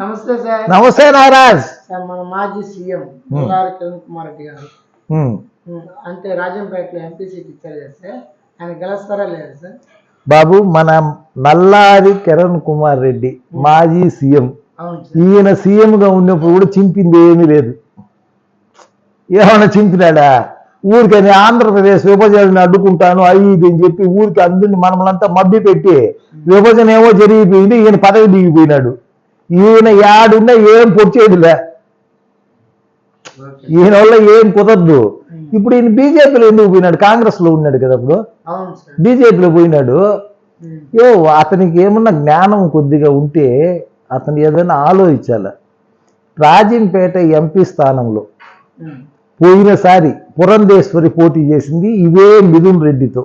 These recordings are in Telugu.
నమస్తే సార్. నమస్తే నాగరాజ్ సార్ మన మాజీ సీఎం బొల్లారి కిరణ్ కుమార్ రెడ్డి గారు. అంటే రాజంపేటలో ఎంపీ సీట్ ఇచ్చారు కదా సార్. ఆయన గెలుస్తారా లేదా సార్? బాబు మన నల్లారి కిరణ్ కుమార్ రెడ్డి మాజీ సీఎం. ఈయన సీఎంగా ఉన్నప్పుడు కూడా చింపింది ఏమీ లేదు. ఏమైనా చింపినాడా? ఊరికని ఆంధ్రప్రదేశ్ విభజనని అడ్డుకుంటాను అవి ఇది అని చెప్పి ఊరికి అందరిని మనమలంతా మభ్య పెట్టి విభజన ఏమో జరిగిపోయింది ఈయన పదవి దిగిపోయినాడు. ఈయన యాడున్నా ఏం పొడిచేదిలే. ఈయన వల్ల ఏం కుదరదు. ఇప్పుడు ఈయన బీజేపీలో ఎందుకు పోయినాడు? కాంగ్రెస్లో ఉన్నాడు కదా అప్పుడు బీజేపీలో పోయినాడు. ఏ అతనికి ఏమన్నా జ్ఞానం కొద్దిగా ఉంటే అతను ఏదైనా ఆలోచించాల. రాజంపేట ఎంపీ స్థానంలో పోయినసారి పురంధేశ్వరి పోటీ చేసింది ఇవే మిథున్ రెడ్డితో.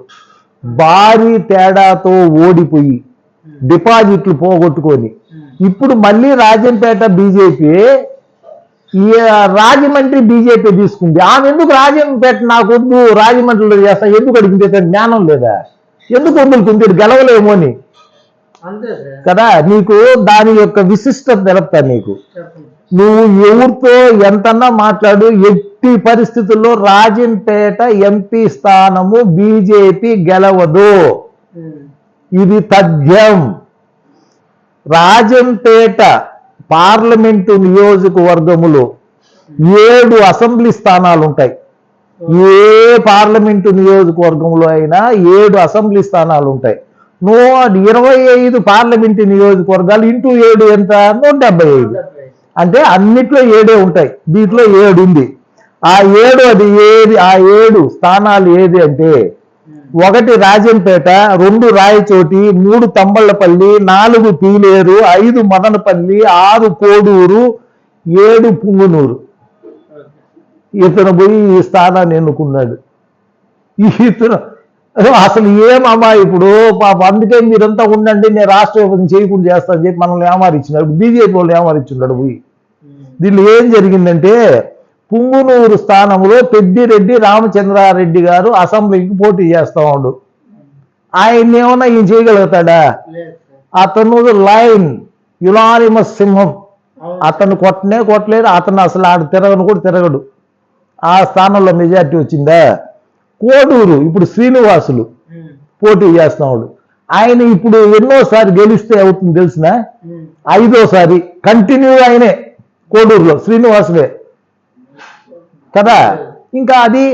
భారీ తేడాతో ఓడిపోయి డిపాజిట్లు పోగొట్టుకొని ఇప్పుడు మళ్ళీ రాజంపేట బీజేపీ ఈ రాజమండ్రి బీజేపీ తీసుకుంది. ఆమె ఎందుకు రాజంపేట నాకు వద్దు రాజమండ్రిలో చేస్తా ఎందుకు అడిగింది? జ్ఞానం లేదా? ఎందుకు వదులుకుంది గెలవలేమో అని. కదా నీకు దాని యొక్క విశిష్టత తెలుపుతా నీకు. నువ్వు ఎవరితో ఎంతన్నా మాట్లాడు ఎట్టి పరిస్థితుల్లో రాజంపేట ఎంపీ స్థానము బీజేపీ గెలవదు. ఇది తథ్యం. రాజంపేట పార్లమెంటు నియోజకవర్గములో ఏడు అసెంబ్లీ స్థానాలు ఉంటాయి ఏ పార్లమెంటు నియోజకవర్గంలో అయినా ఏడు అసెంబ్లీ స్థానాలు ఉంటాయి నూట ఇరవై ఐదు పార్లమెంటు నియోజకవర్గాలు ఇంటూ ఏడు ఎంత? నూట డెబ్బై ఐదు. అంటే అన్నిట్లో ఏడే ఉంటాయి. దీంట్లో ఏడు ఉంది ఆ ఏడు అది ఏది? ఆ ఏడు స్థానాలు ఏది అంటే ఒకటి రాజంపేట రెండు రాయచోటి మూడు తంబళ్ళపల్లి నాలుగు పీలేరు ఐదు మదనపల్లి ఆరు కోడూరు ఏడు పుంగునూరు. ఇతను పోయి ఈ స్థానాన్ని ఎన్నుకున్నాడు. ఇతను అసలు ఏమమ్మా ఇప్పుడు? పాప అందుకే మీరంతా ఉండండి నేను రాష్ట్ర విభజన చేయకుండా చేస్తాను చెప్పి మనల్ని ఏమారిచ్చినాడు. బీజేపీ వాళ్ళు ఏమారిచ్చున్నాడు పోయి. దీనిలో ఏం జరిగిందంటే పుంగునూరు స్థానంలో పెద్దిరెడ్డి రామచంద్రారెడ్డి గారు అసెంబ్లీకి పోటీ చేస్తా ఉండు. ఆయన్ని ఏమన్నా ఈయన చేయగలుగుతాడా? అతను లైన్ యునానిమస్ సింహం. అతను కొట్టనే కొట్టలేదు అతను అసలు ఆడు తిరగను కూడా తిరగడు. ఆ స్థానంలో మెజార్టీ వచ్చిందా? కోడూరు ఇప్పుడు శ్రీనివాసులు పోటీ చేస్తున్నాడు ఆయన ఇప్పుడు ఎన్నోసారి గెలిస్తే అవుతుంది తెలిసిన? ఐదోసారి కంటిన్యూ ఆయనే కోడూరులో శ్రీనివాసులే. కదా? ఇంకా అది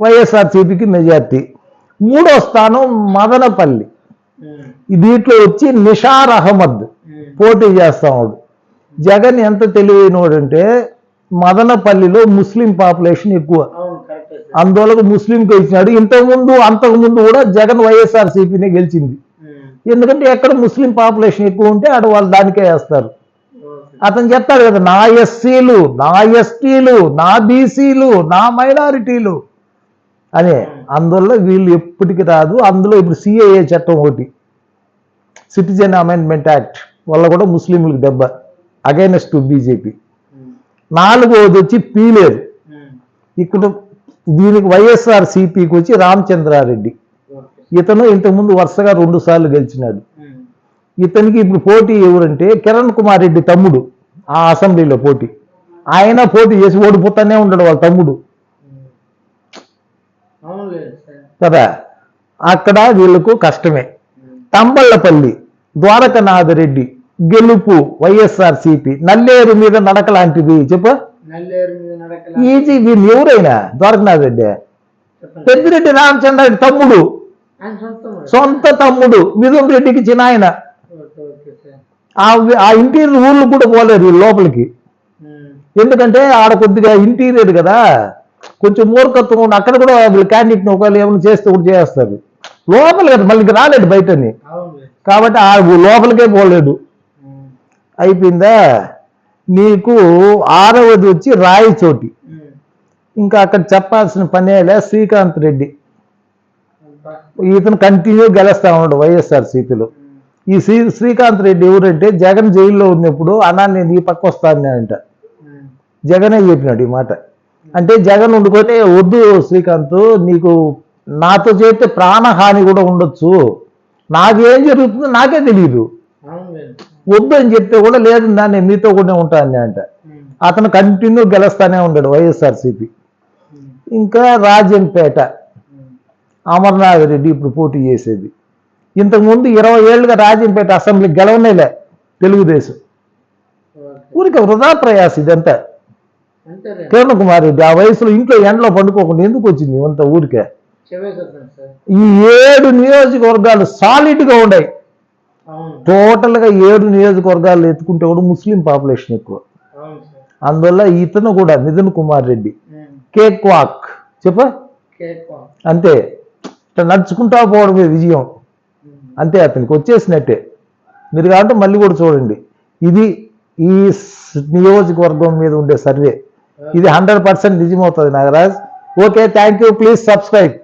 వైఎస్ఆర్సీపీకి మెజార్టీ. మూడో స్థానం మదనపల్లి. దీంట్లో వచ్చి నిషార్ అహ్మద్ పోటీ చేస్తాడు జగన్ ఎంత తెలివైనవాడంటే మదనపల్లిలో ముస్లిం పాపులేషన్ ఎక్కువ. అందువల్ల ముస్లింకి ఇచ్చినాడు ఇంతకుముందు అంతకుముందు కూడా జగన్ వైఎస్ఆర్ సిపిని గెలిచింది ఎందుకంటే ఎక్కడ ముస్లిం పాపులేషన్ ఎక్కువ ఉంటే ఆడ వాళ్ళు దానికే వేస్తారు. అతను చెప్తాడు కదా నా ఎస్సీలు నా ఎస్టీలు నా బీసీలు నా మైనారిటీలు అని. అందువల్ల వీళ్ళు ఎప్పటికి రాదు. అందులో ఇప్పుడు సిఏఏ చట్టం ఒకటి. Citizen amendment act. వల్ల కూడా ముస్లింలకు దెబ్బ. Against to BJP. ఉమ్, నాలుగవది వచ్చి ఉమ్, ఇక్కడ దీనికి వైఎస్ఆర్ సిపికి వచ్చి రామచంద్రారెడ్డి. ఇతను ఇంతకుముందు వరుసగా రెండు సార్లు గెలిచినాడు. ఇతనికి ఇప్పుడు పోటీ ఎవరంటే కిరణ్ కుమార్ రెడ్డి తమ్ముడు ఆ అసెంబ్లీలో పోటీ. ఆయన పోటీ చేసి ఓడిపోతానే ఉంటాడు వాళ్ళ తమ్ముడు. కదా? అక్కడ వీళ్ళకు కష్టమే. తంబళ్ళపల్లి ద్వారకనాథ రెడ్డి గెలుపు వైఎస్ఆర్ సిపి నల్లేరు మీద నడక లాంటిది. చెప్పు ఈజీ వీళ్ళు ఎవరైనా? ద్వారకనాథ్ రెడ్డి. పెద్దిరెడ్డి రామచంద్ర రెడ్డి తమ్ముడు. సొంతం తమ్ముడు. మిథున్ రెడ్డికి చిన్న ఆయన. ఆ ఇంటీరియర్ ఊళ్ళు కూడా పోలేరు వీళ్ళు లోపలికి. ఎందుకంటే ఆడ కొద్దిగా ఇంటీరియర్ కదా. కొంచెం మూర్ఖత్వం ఉంది అక్కడ కూడా వీళ్ళు క్యాండిడేట్ని ఒకవేళ ఏమైనా చేస్తే కూడా చేస్తారు. లోపల కదా మళ్ళీ రాలేడు బయటని. కాబట్టి ఆ లోపలికే పోలేడు ఉమ్, అయిపోయిందా? నీకు ఆరవది వచ్చి రాయచోటి ఇంకా అక్కడ చెప్పాల్సిన పనేలే శ్రీకాంత్ రెడ్డి. ఇతను కంటిన్యూ గెలుస్తా ఉన్నాడు వైఎస్ఆర్ సిపిలో. ఉమ్, ఈ శ్రీ శ్రీకాంత్ రెడ్డి ఎవరంటే జగన్ జైల్లో ఉన్నప్పుడు అన్నా నేను ఈ పక్క వస్తాను అంట. జగనే చెప్పినాడు ఈ మాట. అంటే జగన్ ఉండుకొని వద్దు శ్రీకాంత్ నీకు నాతో చేస్తే ప్రాణహాని కూడా ఉండొచ్చు. నాకేం జరుగుతుందో నాకే తెలియదు వద్దు అని చెప్తే కూడా లేదు నా నేను మీతో కూడా ఉంటాను అంట. అతను కంటిన్యూ గెలుస్తానే ఉన్నాడు వైఎస్ఆర్సీపీ. ఇంకా రాజంపేట. అమర్నాథ్ రెడ్డి ఇప్పుడు పోటీ చేసేది. ఇంతకుముందు ఇరవై ఏళ్ళుగా రాజంపేట అసెంబ్లీ గెలవనేలే తెలుగుదేశం. ఊరికి వృధా ప్రయాస ఇదంతా. కిరణ్ కుమార్ రెడ్డి ఆ వయసులో ఇంట్లో ఎండలో పండుకోకుండా ఎందుకు వచ్చింది అంత ఊరికే? ఈ ఏడు నియోజకవర్గాలు సాలిడ్గా ఉన్నాయి అవును. టోటల్గా ఏడు నియోజకవర్గాలు ఎత్తుకుంటే కూడా ముస్లిం పాపులేషన్ ఎక్కువ. అందువల్ల ఇతను కూడా నితిన్ కుమార్ రెడ్డి. కేక్ వాక్ చెప్ప. అంతే. ఇట్లా నడుచుకుంటా పోవడమే విజయం. అంతే అతనికి వచ్చేసినట్టే. మీరు కాబట్టి మళ్ళీ కూడా చూడండి. ఇది ఈ నియోజకవర్గం మీద ఉండే సర్వే. ఇది hundred percent నిజమవుతుంది Nagaraj. Okay thank you. Please subscribe.